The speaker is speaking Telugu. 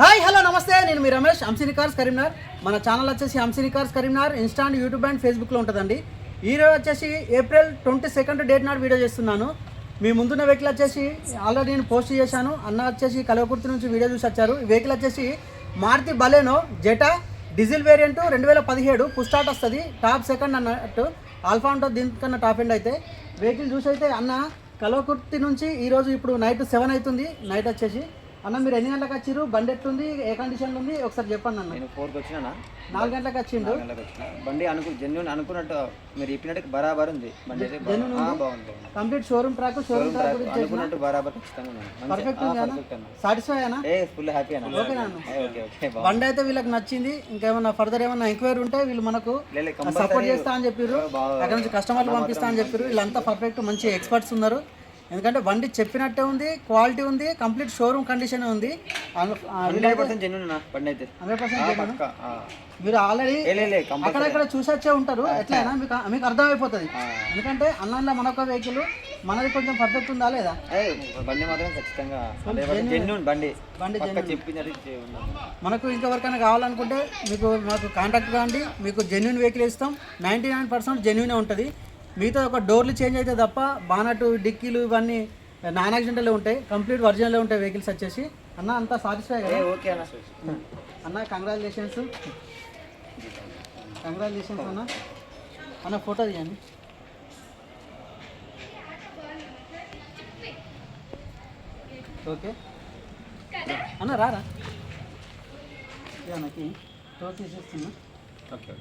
హాయ్ హలో నమస్తే. నేను మీ రమేష్ అంసిని కార్స్ కరీంనగర్. మన ఛానల్ వచ్చేసి Amsini cars Karimnagar Instagram YouTube and ఫేస్బుక్లో ఉంటుందండి. ఈ రోజు వచ్చేసి ఏప్రిల్ ట్వంటీ సెకండ్ డేట్ నాడు వీడియో చేస్తున్నాను. మీ ముందున్న వెహికల్ వచ్చేసి ఆల్రెడీ నేను పోస్ట్ చేశాను. అన్న వచ్చేసి కలవకుర్తి నుంచి వీడియో చూసి వచ్చారు. ఈ వెహికల్ వచ్చేసి Maruti Baleno Zeta diesel variant రెండు వేల పదిహేడు పుస్టార్ట్ వస్తుంది. టాప్ సెకండ్ అన్నట్టు ఆల్ఫా ఉంటుంది దీనికన్నా టాప్ ఎండ్ అయితే. వెహికల్ చూసి అయితే అన్న కలవకుర్తి నుంచి ఈరోజు ఇప్పుడు నైట్ సెవెన్ అవుతుంది. నైట్ వచ్చేసి అన్న మీరు ఎన్ని గంటలకు వచ్చిర్రు? బండి ఎట్లుంది? ఏ కండిషన్లో ఉంది? ఒకసారి చెప్పండి అన్న. నేను ఫోర్కి వచ్చినా నాలుగు గంటలకు వచ్చిండు. బండి అనుకు జెన్యున్ అనుకున్నట్టు మీరు చెప్పినట్టు బరాబర్ ఉంది. బండి అయితే? బాగుంది. Complete showroom track showroom track గురించి అనుకున్నట్టు బరాబర్ పర్ఫెక్ట్ సాటిస్ఫై అన్న. ఏ ఫుల్ హ్యాపీ అన్న. ఓకేనా ఓకే బండి అయితే వీళ్ళకి నచ్చింది. ఇంకేమన్నా ఫర్దర్ ఏమన్నా ఎంక్వైరీ ఉంటే వీళ్ళు మనకు సపోర్ట్ చేస్తా అని చెప్పారు అక్కడ నుంచి కస్టమర్లు పంపిస్తా అని చెప్పారు వీళ్ళంతా పర్ఫెక్ట్ మంచి ఎక్స్పర్ట్స్ ఉన్నారు. ఎందుకంటే బండి చెప్పినట్టే ఉంది క్వాలిటీ ఉంది కంప్లీట్ షోరూమ్ కండిషన్ ఉంది. హండ్రెడ్ పర్సెంట్ జెన్యున్ అన్న బండి అయితే హండ్రెడ్ పర్సెంట్. మీరు ఆల్రెడీ అక్కడక్కడ చూసొచ్చే ఉంటారు ఎట్లయినా మీకు మీకు అర్థమైపోతుంది. ఎందుకంటే అన్నంలో మనొక వెహికల్ మనది కొంచెం పర్ఫెక్ట్ ఉందా లేదా? బండి మాత్రం ఖచ్చితంగా. జెన్యున్ బండి బండి. మనకు ఇంకెవరికైనా కావాలనుకుంటే మీకు మాకు కాంటాక్ట్ కాండి మీకు జెన్యున్ వెహికల్ ఇస్తాం. నైంటీ నైన్ పర్సెంట్ జెన్యునే ఉంటుంది. మిగతా ఒక డోర్లు చేంజ్ అయితే తప్ప బానట్ డిక్కీలు ఇవన్నీ నాన్ యాక్సిడెంటలే ఉంటాయి. కంప్లీట్ ఒరిజినలే ఉంటాయి వెహికల్స్ వచ్చేసి. అన్న అంతా సాటిస్ఫై కదా? ఓకే అన్న. అన్న కంగ్రాచులేషన్స్. కంగ్రాచులేషన్స్ అన్న. అన్న ఫోటో తీయండి. ఓకే. అన్న రారా? అన్నకి టోర్ తీసేస్తున్నా. ఓకే.